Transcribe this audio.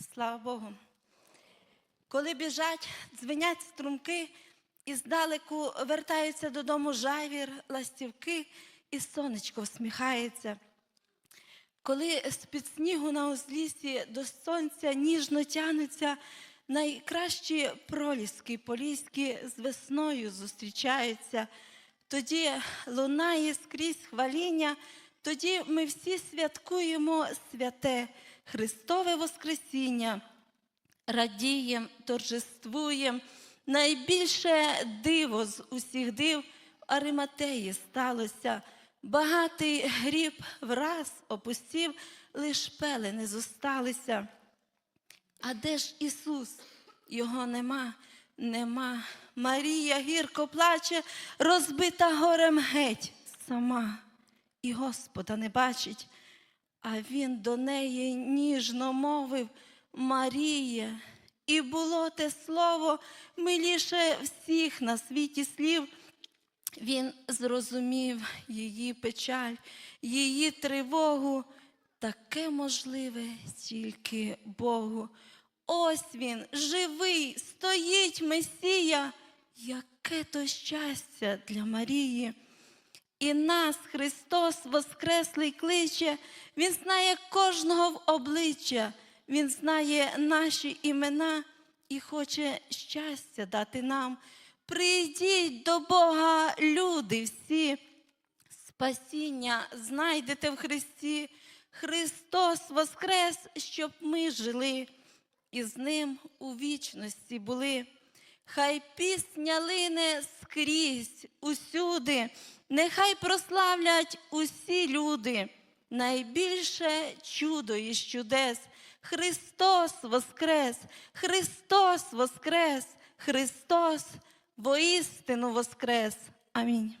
слава Богу. Коли біжать, дзвенять струмки, і здалеку вертаються додому жайвір, ластівки, і сонечко всміхається. Коли з-під снігу на узлісі до сонця ніжно тянуться, найкращі проліски поліські з весною зустрічаються, тоді лунає скрізь хваління, тоді ми всі святкуємо святе Христове Воскресіння, радієм, торжествуєм. Найбільше диво з усіх див в Ариматеї сталося. Багатий гріб враз опустів, лиш пелени зосталися. А де ж Ісус? Його нема, нема. Марія гірко плаче, розбита горем геть сама, і Господа не бачить. А він до неї ніжно мовив Марія, і було те слово миліше всіх на світі слів. Він зрозумів її печаль, її тривогу. Таке можливе тільки Богу. Ось він, живий, стоїть Месія. Яке то щастя для Марії. І нас Христос Воскреслий кличе, Він знає кожного в обличчя, Він знає наші імена і хоче щастя дати нам. Прийдіть до Бога, люди всі, спасіння знайдете в Христі. Христос Воскрес, щоб ми жили і з Ним у вічності були. Хай пісня лине скрізь, усюди, нехай прославлять усі люди. Найбільше чудо із чудес. Христос Воскрес, Христос Воскрес, Христос воістину Воскрес. Амінь.